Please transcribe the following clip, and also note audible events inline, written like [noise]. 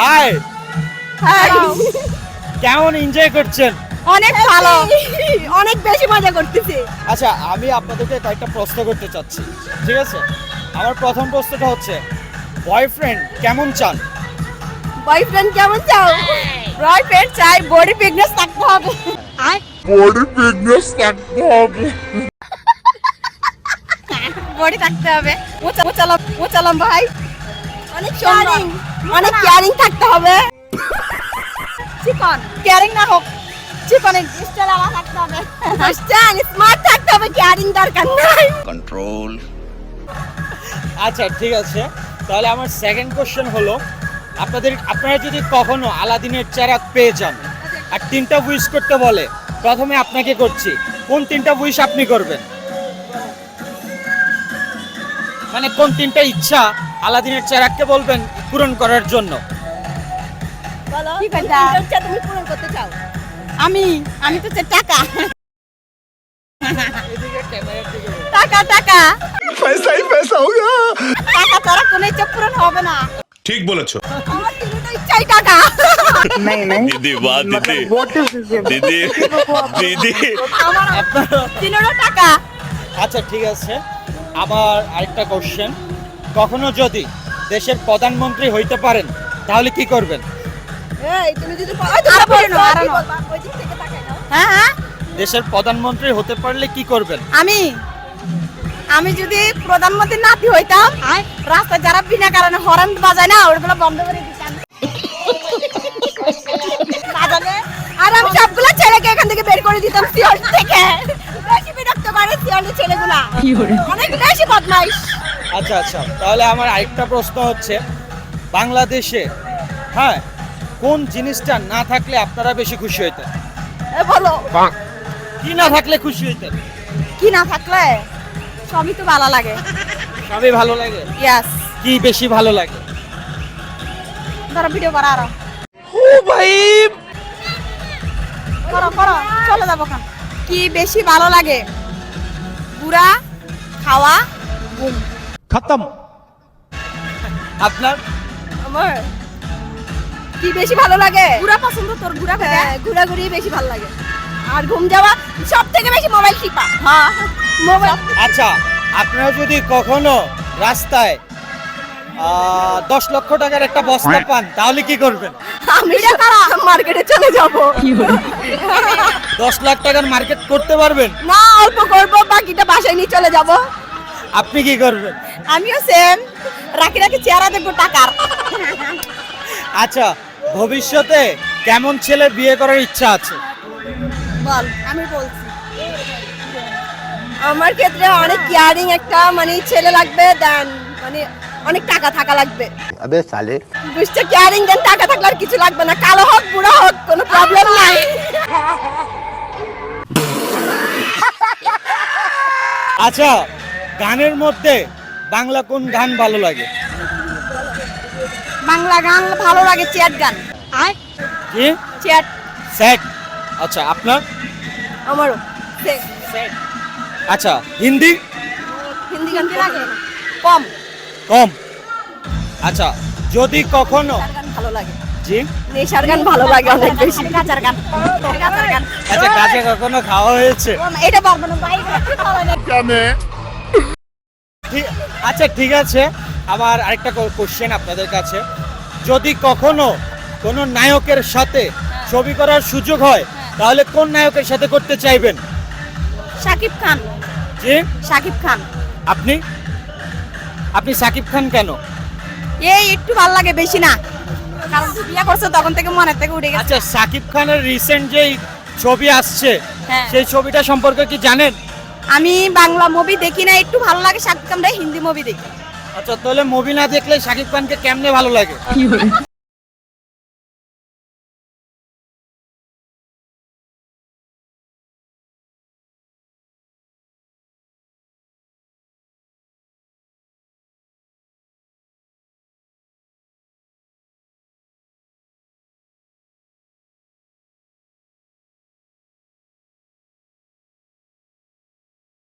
High. High. কেমন enjoy করছেন? অনেক ভালো। অনেক বেশি মজা করতেছি। আচ্ছা আমি আপনাদেরকে কয়েকটা প্রশ্ন করতে চাচ্ছি ঠিক আছে? আমার প্রথম প্রশ্নটা হচ্ছে বয়ফ্রেন্ড কেমন চান? বয়ফ্রেন্ড কেমন চাও? বয়ফ্রেন্ড চাই বডি ফিটনেস থাকতে হবে। বডি ফিটনেস থাকতে হবে। বডি থাকতে হবে। মোচা মোচালাম মোচালাম ভাই অনেক কেয়ারিং অনেক কেয়ারিং থাকতে হবে। চিকন। কেয়ারিং না হোক। চিকনের স্টাইল আলা থাকতে হবে। স্টাইল স্মার্ট থাকতে হবে কেয়ারিং দরকার নাই। কন্ট্রোল আচ্ছা ঠিক আছে। তাহলে আমার সেকেন্ড কোশ্চেন হলো আপনাদের আপনারা যদি কখনো আলাদিনের চেরাক পেয়ে যান আর তিনটা উইশ করতে বলে প্রথমে আপনাকে করছি কোন তিনটা উইশ আপনি করবেন? মানে কোন তিনটা ইচ্ছা আলাদিনের চেরাককে বলবেন পূরণ করার জন্য বলো কি কথা ইচ্ছা তুমি পূরণ করতে চাও আমি আমি তো চাই টাকা টাকা টাকা पैसा ही पैसा होगा টাকা ছাড়া কোনো ইচ্ছা পূরণ হবে না ঠিক বলেছো আমার তিনটা ইচ্ছাই টাকা দিদি বাহ দিদি দিদি দিদি আমার আপনারা তিনটা টাকা আচ্ছা ঠিক আছে আমার আরেকটা কোশ্চেন কখনো যদি দেশের প্রধানমন্ত্রী হইতে পারেন তাহলে কি করবেন? হ্যাঁ হ্যাঁ। দেশের প্রধানমন্ত্রী হতে পারলে কি করবেন? আমি আমি যদি প্রধানমন্ত্রী নাতি হইতাম রাস্তায় যারা বিনা কারণে হরেন বাজায় না ওগুলো বন্ধ করে দিতাম। [laughs] আর আমি সবগুলো ছেলেকে এখান থেকে বের করে দিতাম থেকে। বেশি বিরক্ত করে ছেলেগুলা। অনেক বদমাইশ আচ্ছা আচ্ছা। তাহলে আমার আরেকটা প্রশ্ন হচ্ছে বাংলাদেশে হ্যাঁ কোন জিনিসটা না থাকলে আপনারা বেশি খুশি হইতেন? এ বলো। কি না থাকলে খুশি হইতেন? কি না থাকলে? সবই তো ভালো লাগে। সবই ভালো লাগে? ইয়াস কি বেশি ভালো লাগে? ধরো ভিডিও করা আরও। ও ভাই! করো করো চলে যাব কি বেশি ভালো লাগে? ঘুরা খাওয়া ঘুম খতম। আপনার? আমার? কি বেশি ভালো লাগে? ঘুরা পছন্দ তোর? ঘুরা হ্যাঁ ঘুরাঘুরি বেশি ভালো লাগে। আর ঘুম যাওয়া সব থেকে বেশি মোবাইল টিপা হ্যাঁ। মোবাইল আচ্ছা আপনারা যদি কখনো রাস্তায় আহ, দশ লক্ষ টাকার একটা বস্তা পান তাহলে কি করবেন? আমি মার্কেটে চলে যাব। দশ লাখ টাকার মার্কেট করতে পারবেন? না অল্প করব বাকিটা বাসায় নিয়ে চলে যাব। আপনি কি করবেন? আমিও সেম রাখি রাখি চেহারা দেখব টাকার। আচ্ছা ভবিষ্যতে কেমন ছেলে বিয়ে করার ইচ্ছা আছে? বল আমি বলছি। আমার ক্ষেত্রে অনেক কেয়ারিং একটা মানে ছেলে লাগবে দেন মানে অনেক টাকা থাকা লাগবে। আবে সালে। দুষ্ট কেয়ারিং দেন টাকা থাকলে আর কিছু লাগবে না। কালো হোক বুড়ো হোক কোনো প্রবলেম নাই। আচ্ছা গানের মধ্যে বাংলা কোন গান ভালো লাগে? বাংলা গান ভালো লাগে চ্যাট গান। কি? চ্যাট। স্যাট আচ্ছা আপনার? আমারও। আচ্ছা হিন্দি? হিন্দি গান লাগে? কম। কম। আচ্ছা যদি কখনো ভালো লাগে। জি? নেশার গান ভালো লাগে অনেক বেশি। গাজার গান। গাজার গান। আচ্ছা কাছে কখনো খাওয়া হয়েছে? এটা পারব না ভাই খাওয়া ঠিক আচ্ছা ঠিক আছে। আমার আরেকটা কোশ্চেন আপনাদের কাছে। যদি কখনো কোনো নায়কের সাথে ছবি করার সুযোগ হয় তাহলে কোন নায়কের সাথে করতে চাইবেন? শাকিব খান। জি? শাকিব খান। আপনি? আপনি সাকিব খান কেন? এই একটু ভালো লাগে বেশি না। কারণ বিয়ে করছে তখন থেকে মনে থেকে উঠে গেছে। আচ্ছা সাকিব খানের রিসেন্ট যেই ছবি আসছে হ্যাঁ। সেই ছবিটা সম্পর্কে কি জানেন? আমি বাংলা মুভি দেখি না একটু ভালো লাগে শাকিব খান হিন্দি মুভি দেখি। আচ্ছা তাহলে মুভি না দেখলে শাকিব খানকে কেমনে ভালো লাগে?